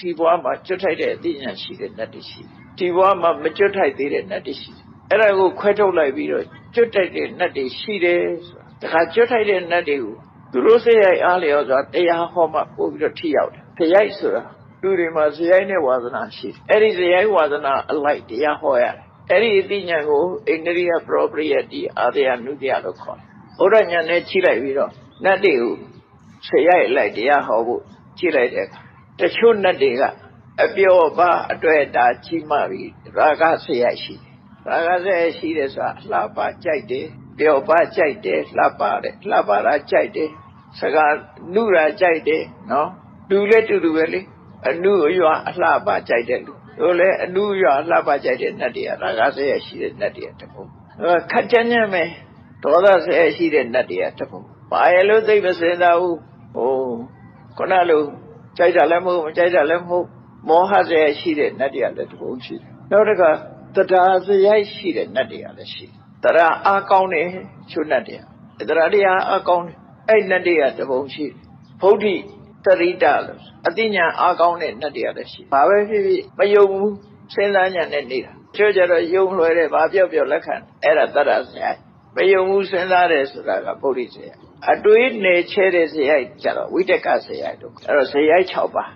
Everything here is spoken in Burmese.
ဒီဘဝမှာကျွတ်ထိုက်တဲ့အသိဉာဏ်ရှိတဲ့နတ်တွေရှိတယ်ဒီဘဝမှာမကျွတ်ထိုက်သေးတဲ့နတ်တွေရှိတယ်အဲ့ဒါကိုခွဲထုတ်လိုက်ပြီးတော့ကျွတ်ထိုက်တဲ့နတ်တွေရှိတယ်ဆိုတာဒါကကျွတ်ထိုက်တဲ့နတ်တွေကိုသူတို့စိတ်ရိုက်အားလျော်စွာတရားဟောမှပို့ပြီးတော့ထိရောက်တယ်ဖရိုက်ဆိုတာလူတွေမှာဇယိုက်နဲ့ဝါသနာရှိတယ်အဲ့ဒီဇယိုက်ဝါသနာအလိုက်တရားဟောရတယ်အဲ့ဒီအသိဉာဏ်ကိုအိန္ဒိယ propriety အာရယနုတ္တယလို့ခေါ်တယ်ဘုရားဉာဏ်နဲ့ချိလိုက်ပြီးတော့နတ်တွေကိုဆရိုက်လိုက်တရားဟောဖို့ချိလိုက်တဲ့အခါ တချို့နတ်တွေကအပျော်ပါအတွေ့အတာကြီးမှပြီးရာဂဆရိုက်ရှိတယ်ရာဂဆရိုက်ရှိတယ်ဆိုတာလှပကြိုက်တယ်ပျော်ပါကြိုက်တယ်လှပတယ်လှပတာကြိုက်တယ်စကားနုရာကြိုက်တယ်နော်လူလည်းတူတူပဲလေအနုအရွာအလှပကြိုက်တယ်လူတို့လည်းအနုအရွာအလှပကြိုက်တဲ့နတ်တွေကရာဂဆရိုက်ရှိတဲ့နတ်တွေကတပုံခက်ကြမ်းကြမ်းပဲဒေါသဆရိုက်ရှိတဲ့နတ်တွေကတပုံဘာရလို့သိမစင်သာဘူးဟိုခုနလို ကြိုက်တာလည်းမဟုတ်မကြိုက်တာလည်းမဟုတ်မောဟစရိုက်ရှိတဲ့နတ်တွေကလည်းတပုံရှိတယ်နောက်တစ်ခါတရားစရိုက်ရှိတဲ့နတ်တွေကလည်းရှိတယ်တရားအားကောင်းတဲ့ချုပ်နတ်တွေကတရားတရားအားကောင်းတယ်အဲ့နတ်တွေကတပုံရှိတယ်ဗုဒ္ဓတရိတလို့အသိဉာဏ်အားကောင်းတဲ့နတ်တွေကလည်းရှိဘာပဲဖြစ်ဖြစ်မယုံဘူးစဉ်းစားဉာဏ်နဲ့နေတာကျိုးကြတော့ယုံလွယ်တဲ့ဘာပြော့ပြော့လက်ခံအဲ့ဒါတရစရိုက် မယုံဘူးစဉ်းစားတယ်ဆိုတာကဗုဒ္ဓစရိုက်အတွေးနယ်ချဲတဲ့စရိုက်ကြတော့ဝိတက်ကစရိုက်တို့အဲ့တော့စရိုက်6ပါး